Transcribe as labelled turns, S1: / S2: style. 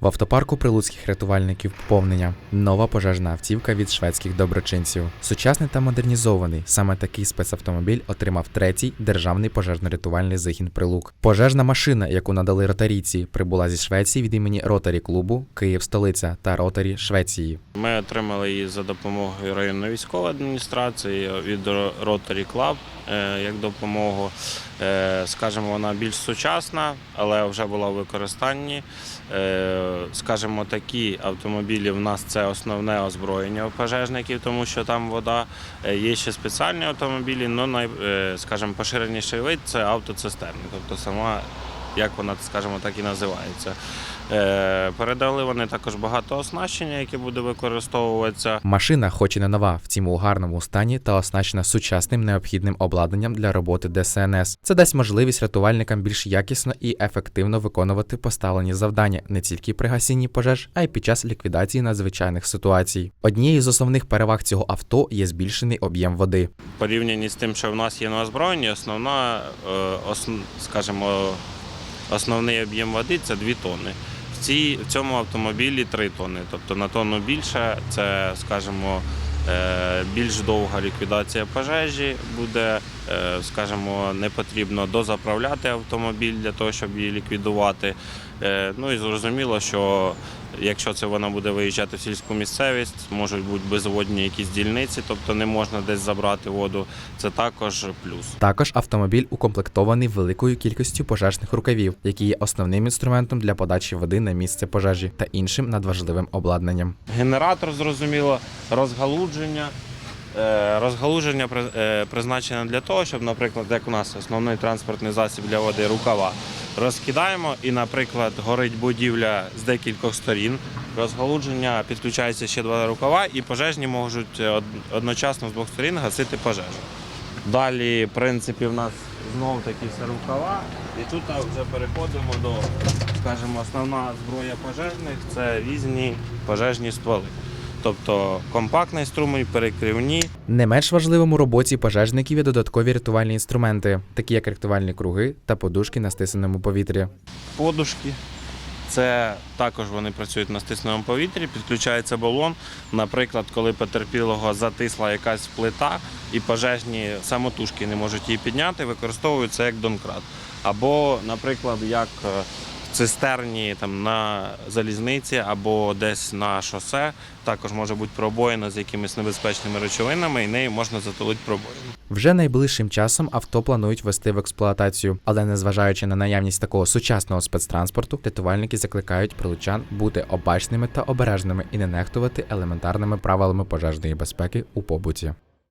S1: В автопарку прилуцьких рятувальників поповнення. Нова пожежна автівка від шведських доброчинців. Сучасний та модернізований. Саме такий спецавтомобіль отримав третій державний пожежно-рятувальний загін Прилук. Пожежна машина, яку надали ротарійці, прибула зі Швеції від імені Ротарі клубу Київ столиця та Ротарі Швеції.
S2: Ми отримали її за допомогою районної військової адміністрації від Rotary Club е, як допомогу. Е, Скажімо, вона більш сучасна, але вже була в використанні. Скажімо, такі автомобілі в нас це основне озброєння пожежників, тому що там вода. Е, Є ще спеціальні автомобілі, але скажімо, поширеніший вид це автоцистерни, тобто сама, як вона, скажімо, так і називається. Е, Передали вони також багато оснащення, яке буде використовуватися.
S1: Машина, хоч і не нова, втім у гарному стані та оснащена сучасним необхідним обладнанням для роботи ДСНС. Це дасть можливість рятувальникам більш якісно і ефективно виконувати поставлені завдання не тільки при гасінні пожеж, а й під час ліквідації надзвичайних ситуацій. Однією з основних переваг цього авто є збільшений об'єм води.
S2: В порівнянні з тим, що в нас є на озброєнні, основна, е, скажімо, основний об'єм води це 2 тонни. В, цій, в цьому автомобілі 3 тонни, тобто на тонну більше, це, скажімо, е, більш довга ліквідація пожежі буде, скажімо, не потрібно дозаправляти автомобіль для того, щоб її ліквідувати. Е, Ну і зрозуміло, що якщо це вона буде виїжджати в сільську місцевість, можуть бути безводні якісь дільниці, тобто не можна десь забрати воду. Це також плюс.
S1: Також автомобіль укомплектований великою кількістю пожежних рукавів, які є основним інструментом для подачі води на місце пожежі та іншим надважливим обладнанням.
S2: Генератор, зрозуміло, розгалудження. Е, Розгалудження е, призначене для того, щоб, наприклад, як у нас основний транспортний засіб для води рукава, розкидаємо і, наприклад, горить будівля з декількох сторін. Розгалудження підключається ще два рукава, і пожежні можуть е, одночасно з двох сторін гасити пожежу. Далі, в принципі, в нас знов такі все рукава, і тут вже переходимо до, скажімо, основна зброя пожежних це різні пожежні стволи. Тобто компактний струмень, перекривні,
S1: Не менш важливим у роботі пожежників є додаткові рятувальні інструменти, такі як рятувальні круги та подушки на стисаному повітрі.
S2: подушки. Це також вони працюють на стисненому повітрі, підключається балон. Наприклад, коли потерпілого затисла якась плита і пожежні самотужки не можуть її підняти, використовують це як донкрат. Або, наприклад, як е, цистерні там, на залізниці або десь на шосе, також може бути пробоїна з якимись небезпечними речовинами, і нею можна затулити пробоїну.
S1: Вже найближчим часом авто планують ввести в експлуатацію, але незважаючи на наявність такого сучасного спецтранспорту, рятувальники закликають прилучан бути обачними та обережними і не нехтувати елементарними правилами пожежної безпеки у побуті.